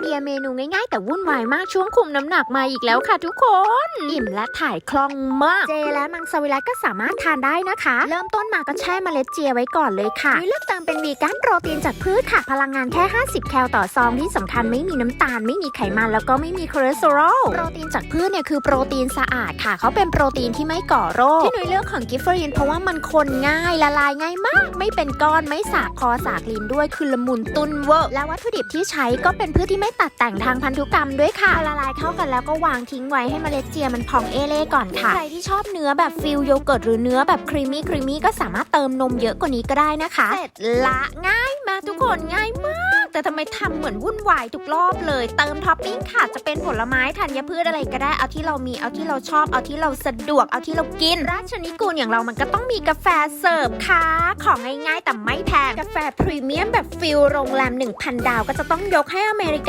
เดียเมนูง่ายๆ แต่วุ่นวายมากช่วงคุมน้ำหนักมาอีกแล้วค่ะทุกคน อิ่มและถ่ายคล่องมาก เจและมังสวิรัตก็สามารถทานได้นะคะ เริ่มต้นมาก็แช่เมล็ดเจียไว้ก่อนเลยค่ะเลือกเติมเป็นวีแกนโปรตีนจากพืชค่ะ พลังงานแค่ 50 แคลต่อซองที่สำคัญไม่มีน้ำตาล ไม่มีไขมันแล้วก็ไม่มีคอเลสเตอรอลโปรตีนจากพืชเนี่ยคือโปรตีนสะอาดค่ะ เขาเป็นโปรตีนที่ไม่ก่อโรคที่หนุยเลือกของกิฟเฟอรินเพราะว่ามันคนง่ายละลายง่ายมาก ไม่เป็นก้อนไม่สากคอสากลิ้นด้วยคือละมุนตุนเวอร์และวัตถุดิบที่ใช้ก็เป็นพืชที่ไม่ตัดแต่งทางพันธุกรรมด้วยค่ะละลายเข้ากันแล้วก็วางทิ้งไว้ให้เมล็ดเจียมันพองเอเล่ก่อนค่ะ ใครที่ชอบเนื้อแบบฟิลโยเกิร์ตหรือเนื้อแบบครีมมี่ครีมมี่ก็สามารถเติมนมเยอะกว่านี้ก็ได้นะคะ เสร็จละง่ายมากทุกคนง่ายมาก แต่ทำไมทำเหมือนวุ่นวายทุกรอบเลย เติมท็อปปิ้งค่ะจะเป็นผลไม้ธัญพืชอะไรก็ได้เอาที่เรามีเอาที่เราชอบเอาที่เราสะดวกเอาที่เรากินราชนิกูลอย่างเรามันก็ต้องมีกาแฟเสิร์ฟค่ะของง่ายๆแต่ไม่แพงกาแฟพรีเมียมแบบฟิลโรงแรม1,000ดาวก็จะต้องยกให้อเมริกา